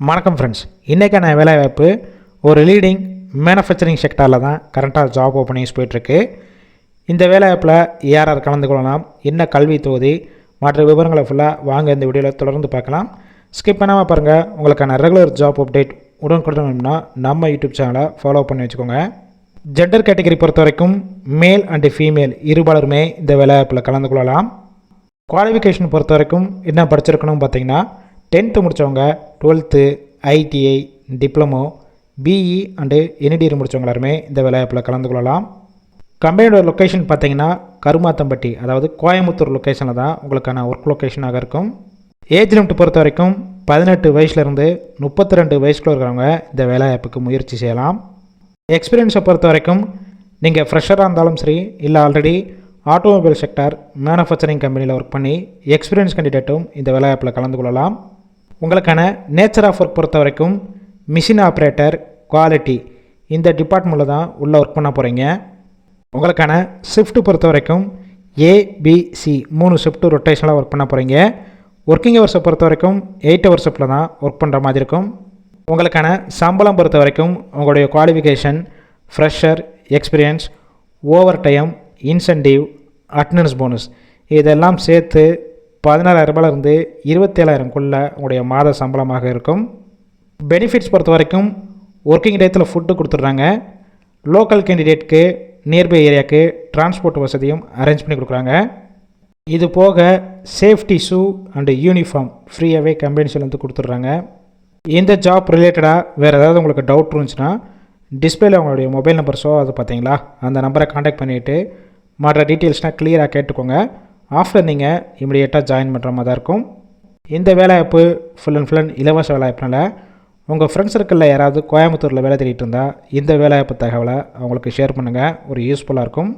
வணக்கம் ஃப்ரெண்ட்ஸ் இன்றைக்கான வேலைவாய்ப்பு ஒரு லீடிங் மேனுஃபேக்சரிங் செக்டாரில் தான் கரண்ட்டாக ஜாப் ஓப்பனிங்ஸ் போயிட்டுருக்கு. இந்த வேலைவாய்ப்பில் யார் யார் கலந்து கொள்ளலாம் என்ன கல்வி தொகுதி மற்ற விவரங்களை ஃபுல்லாக வாங்க இந்த வீடியோவில் தொடர்ந்து பார்க்கலாம். ஸ்கிப் பண்ணாமல் பாருங்கள் உங்களுக்கான ரெகுலர் ஜாப் அப்டேட் உடனுக்குடன் நம்ம யூடியூப் சேனலை ஃபாலோ பண்ணி வச்சுக்கோங்க. ஜெண்டர் கேட்டகரி பொறுத்த வரைக்கும் மேல் அண்டு ஃபீமேல் இருபாலருமே இந்த வேலைவாய்ப்பில் கலந்து கொள்ளலாம். குவாலிஃபிகேஷன் பொறுத்த வரைக்கும் என்ன படிச்சிருக்கணும் பார்த்தீங்கன்னா டென்த்து முடித்தவங்க twelfth ITI diploma BE and NTR முடித்தவங்க எல்லாருமே இந்த வேலைவாய்ப்பில் கலந்து கொள்ளலாம். கம்பெனியோட லொக்கேஷன் பார்த்தீங்கன்னா கருமாத்தம்பட்டி அதாவது கோயம்புத்தூர் லொக்கேஷனில் தான் உங்களுக்கான ஒர்க் லொக்கேஷனாக இருக்கும். ஏஜ் லிமிட் பொறுத்த வரைக்கும் பதினெட்டு வயசுலேருந்து முப்பத்தி ரெண்டு வயசுக்குள்ள இருக்கிறவங்க இந்த வேலைவாய்ப்புக்கு முயற்சி செய்யலாம். எக்ஸ்பீரியன்ஸை பொறுத்த வரைக்கும் நீங்கள் ஃப்ரெஷராக இருந்தாலும் சரி இல்லை ஆல்ரெடி ஆட்டோமொபைல் செக்டார் மேனுஃபேக்சரிங் கம்பெனியில் ஒர்க் பண்ணி எக்ஸ்பீரியன்ஸ் கேண்டிடேட்டும் இந்த வேலைவாய்ப்பில் கலந்து கொள்ளலாம். உங்களுக்கான நேச்சர் ஆஃப் ஒர்க் பொறுத்த வரைக்கும் மிஷின் ஆப்ரேட்டர் குவாலிட்டி இந்த டிபார்ட்மெண்ட்டில் தான் உள்ளே ஒர்க் பண்ண போகிறீங்க உங்களுக்கான ஷிஃப்ட் பொறுத்த வரைக்கும் ஏபிசி மூணு ஷிஃப்ட்டு ரொட்டேஷனில் ஒர்க் பண்ண போகிறீங்க ஒர்க்கிங் ஹவர்ஸை பொறுத்த வரைக்கும் எயிட் ஹவர் ஷிஃப்ட்டில் தான் ஒர்க் பண்ணுற மாதிரி இருக்கும். உங்களுக்கான சம்பளம் பொறுத்த வரைக்கும் உங்களுடைய qualification fresher experience overtime incentive attendance bonus இதெல்லாம் சேர்த்து பதினாறாயிரம் ரூபாயிலிருந்து இருபத்தேழாயிரம்குள்ளே உங்களுடைய மாத சம்பளமாக இருக்கும். பெனிஃபிட்ஸ் பொறுத்த வரைக்கும் ஒர்க்கிங் டயத்தில் ஃபுட்டு கொடுத்துட்றாங்க. லோக்கல் கேண்டிடேட்க்கு நியர்பை ஏரியாவுக்கு டிரான்ஸ்போர்ட் வசதியும் அரேஞ்ச் பண்ணி கொடுக்குறாங்க. இது போக சேஃப்டி ஷூ அண்டு யூனிஃபார்ம் ஃப்ரீயாகவே கம்பெனிஸ்லேருந்து கொடுத்துட்றாங்க. இந்த ஜாப் ரிலேட்டடாக வேறு ஏதாவது உங்களுக்கு டவுட் இருந்துச்சுன்னா டிஸ்பிளேல உங்களுடைய மொபைல் நம்பர் ஷோ அது பார்த்தீங்களா? அந்த நம்பரை காண்டாக்ட் பண்ணிவிட்டு மற்ற டீட்டெயில்ஸ்னால் கிளியராக கேட்டுக்கோங்க. ஆஃப்டர் நீங்கள் இமிடியேட்டாக ஜாயின் பண்ணுற மாதிரி தான் இருக்கும். இந்த வேலைவாய்ப்பு ஃபுல் அண்ட் ஃபுல் அண்ட் இலவச வேலைவாய்ப்புனால உங்கள் ஃப்ரெண்ட்ஸ் சர்க்கிளில் யாராவது கோயம்புத்தூரில் வேலை தேடிட்டு இருந்தால் இந்த வேலைவாய்ப்பு தகவலை அவங்களுக்கு ஷேர் பண்ணுங்கள் ஒரு யூஸ்ஃபுல்லாக இருக்கும்.